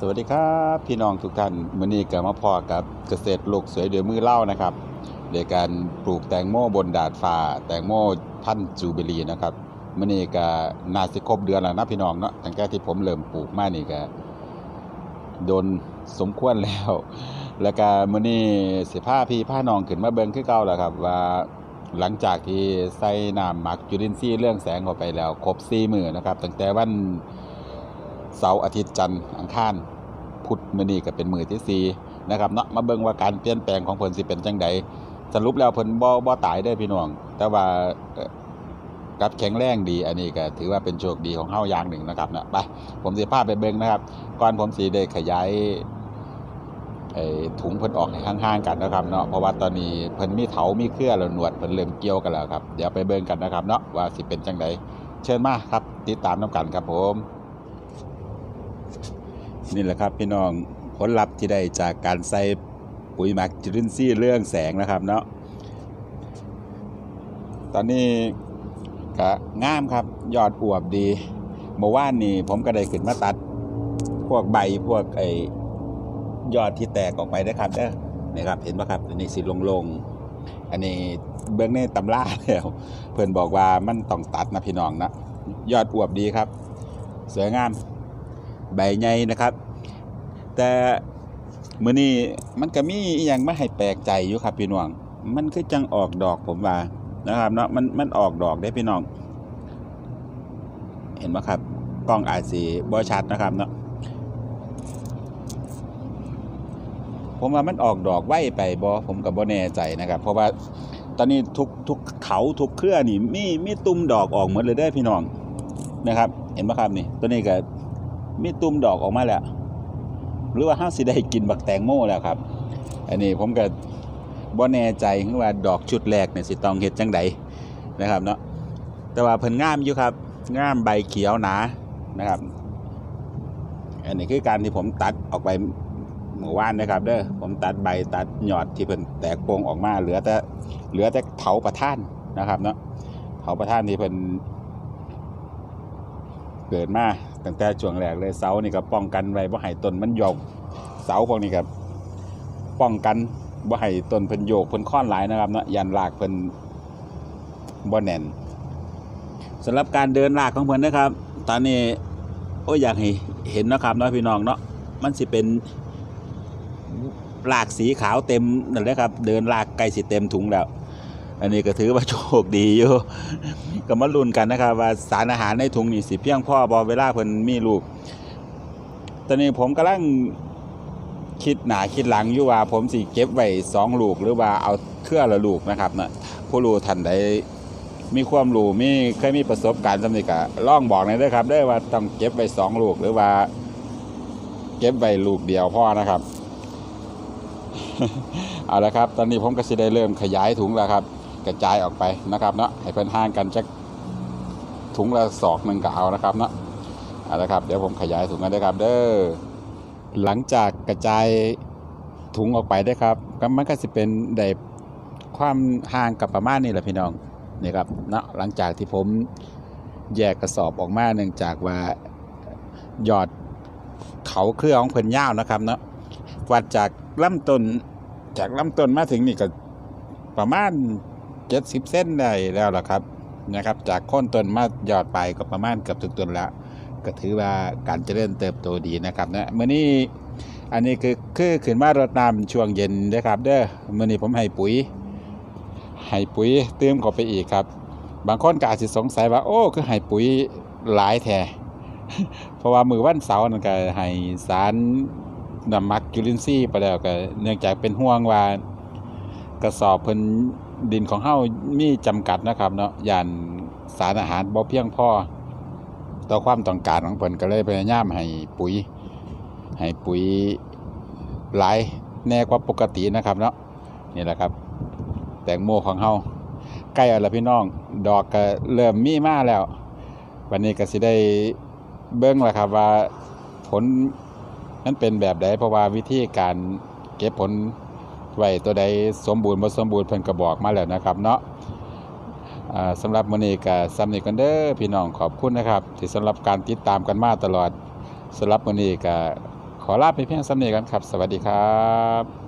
สวัสดีครับพี่น้องทุกท่านมื้อนี้ก็มาพอกับเกษตรโลกสวยด้วยมือเล่านะครับโดยการปลูกแตงโมบนดาดฟ้า แตงโมพันจูเบลีนะครับมื้อนี้ก็น่าสิครบเดือนแล้วนะพี่น้องเนาะตั้งแต่ที่ผมเริ่มปลูกมานี่ก็โดนสมควรแล้ว แล้วก็มื้อนี้สิพาพี่พาน้องขึ้นมาเบิ่งคือเก่าแล้วครับ ว่าหลังจากที่ใส่น้ำหมักจุลินทรีย์เรื่องแสงเข้าไปแล้ว ครบ4มื้อนะครับตั้งแต่วัน เสาร์อาทิตย์จันทร์อังคารพุธมื้อนี้ก็เป็นมื้อที่สี่นะครับเนาะมาเบิ่งว่าการเปลี่ยนแปลงของเพิ่นสิเป็นจังใดสรุปแล้วเพิ่นบ่บ่ตายเด้อพี่น้อง แต่ว่ากับแข็งแรงดี อันนี้ก็ถือว่าเป็นโชคดีของเฮาอย่างหนึ่งนะครับเนาะไปผมสิพาไปเบิ่งนะครับ ก่อนผมสิได้ขยายไอ้ถุงเพิ่นออกให้ห่างๆกันนะครับเนาะเพราะว่าตอนนี้เพิ่นมีเถามีเครือแล้วหนวดเพิ่นเริ่มเกี่ยวกันแล้วครับเดี๋ยวไปเบิ่งกันนะครับเนาะว่าสิเป็นจังใดเชิญมาครับติดตามนํกันครับผม นี่แหละครับพี่น้องผลลัพธ์ที่ได้จากการใส่ปุ๋ยหมักจุลินทรีย์เรื่องแสงนะครับเนาะตอนนี้ก็งามครับยอดอวบดีเมื่อวานนี้ผมก็ได้ขึ้นมาตัด พวกใบพวกไอยอดที่แตกออกไปนะครับเด้อนี่ครับเห็นปะครับอันนี้สีลงๆอันนี้เบื้องในตำราแล้วเพื่อนบอกว่ามันต้องตัดนะพี่น้องนะยอดอวบดีครับ สวยงาม ใบใหญ่นะครับ แต่มื้อนี้มันก็มีอหย่างมาให้แปลกใจอยู่ครับพี่น้องมันคือจังออกดอกผมว่านะครับเนาะมันมันออกดอกได้พี่น้อง เห็นไหมครับกล้องอาจสีบ่ชัดนะครับเนาะผมว่ามันออกดอกไวไปบ่ผมก็บ่แน่ใจนะครับ เพราะว่าตอนนี้ทุกทุกเขาทุกเครือนี่มีมีตุ่มดอกออกหมดเลยได้พี่น้องนะครับ เห็นไหมครับนี่ตัวนี้ก็ มีตุ่มดอกออกมาแล้ว หรือว่าห้าสิได้กินบักแตงโมแล้วครับ อันนี้ผมก็บ่แน่ใจคือว่าดอกชุดแรกเนี่ยสิตองเฮ็ดจังใดนะครับเนาะแต่ว่าเพิ่นงามอยู่ครับงามใบเขียวหนานะครับ อันนี้คือการที่ผมตัดออกไปเมื่อวานนะครับเด้อผมตัดใบตัดยอดที่เพิ่นแตกโปงออกมา เหลือแต่เหลือแต่เถาประท่านนะครับเนาะเถาประท่านที่เพิ่นเกิดมา ตั้งแต่ช่วงแรกเลยเสานี่ก็ป้องกันไว้บ่ให้ต้นมันโยกเสาพวกนี้ครับป้องกันบ่ให้ต้นเพิ่นโยกเพิ่นค้อนหลายนะครับเนาะยันรากเพิ่นบ่แน่นสำหรับการเดินรากของเพิ่นนะครับ ตอนนี้โอ้ยอยากให้เห็นนะครับเนาะพี่น้องเนาะมันสิเป็นรากสีขาวเต็มนั่นแหละครับ เดินรากใกล้สิเต็มถุงแล้ว อันนี้ก็ถือว่าโชคดีอยู่ก็มาลุ้นกันนะครับ ว่าสารอาหารในถุงนี่สิเพียงพ่อบอเวลาเพิ่นมีลูกตอนนี้ผมกำลังคิดหนาคิดหลังอยู่ว่า ผมสิเก็บไว้สองลูก หรือว่าเอาเครื่อละลูกนะครับนะผู้รู้ท่านใดมีความรู้มีเคยมีประสบการณ์สำนึกะล่องบอกหน่อยด้ครับ ได้ว่าต้องเก็บไว้สองลูกหรือว่า เก็บไว้ลูกเดียวพ่อนะครับเอาละครับ ตอนนี้ผมก็สิได้เริ่มขยายถุงแล้วครับ กระจายออกไปนะครับเนาะให้เพิ่นห่างกันจักถุงละศอกหนึ่งก็เอานะครับเนาะเอาละครับเดี๋ยวผมขยายถุงกันได้ครับเด้อหลังจากกระจายถุงออกไปได้ครับก็มันก็สิเป็นได้ความห่างกับประมาณนี้แหละพี่น้องนี่ครับเนาะหลังจากที่ผมแยกกระสอบออกมาเนื่องจากว่าหยอดเขาเครือของเพิ่นยาวนะครับเนาะวัดจากลำต้นจากลำต้นมาถึงนี่ก็ประมาณ 70เส้นได้แล้วล่ะครับนะครับ จากโค้นต้นมายอดไปก็ประมาณเกือบทุกต้นล้วก็ถือว่าการเจริญเติบโตดีนะครับนะเมื่อนี้อันนี้คือคือขึ้นมารดน้ำช่วงเย็นนะครับเด้อเมื่อนี้ผมให้ปุ๋ย ให้ปุ๋ยเติมเข้าไปอีกครับ บางคนก็อาจสิสงสัยว่า โอ้คือให้ปุ๋ยหลายแท้เพราะว่ามือวันเสาร์นั่นก็ให้สารน้ำมักจุลินทรีย์ไปแล้วก็เนื่องจากเป็นห่วงว่ากระสอบเพิ่น ดินของเฮามีจำกัดนะครับ เนาะยานสารอาหารบ่เพียงพอต่อความต้องการของเพิ่นก็เลยพยายามให้ปุ๋ย ให้ปุ๋ยหลายแน่กว่าปกตินะครับเนาะนี่แหละครับ แตงโมของเฮาใกล้แล้วพี่น้อง ดอกก็เริ่มมีมาแล้ว วันนี้ก็สิได้เบิ่งแล้วครับว่าผลนั้นเป็นแบบใดเพราะว่าวิธีการเก็บผล ไว้ตัวใดสมบูรณ์บ่สมบูรณ์เพิ่นก็บอกมาแล้วนะครับเนาะสำหรับมื้อนี้ก็ซ้ำนี้กันเด้อพี่น้องขอบคุณนะครับ ที่สำหรับการติดตามกันมาตลอดสำหรับมื้อนี้ก็ขอลาไปเพียงสำเนีกันครับ สวัสดีครับ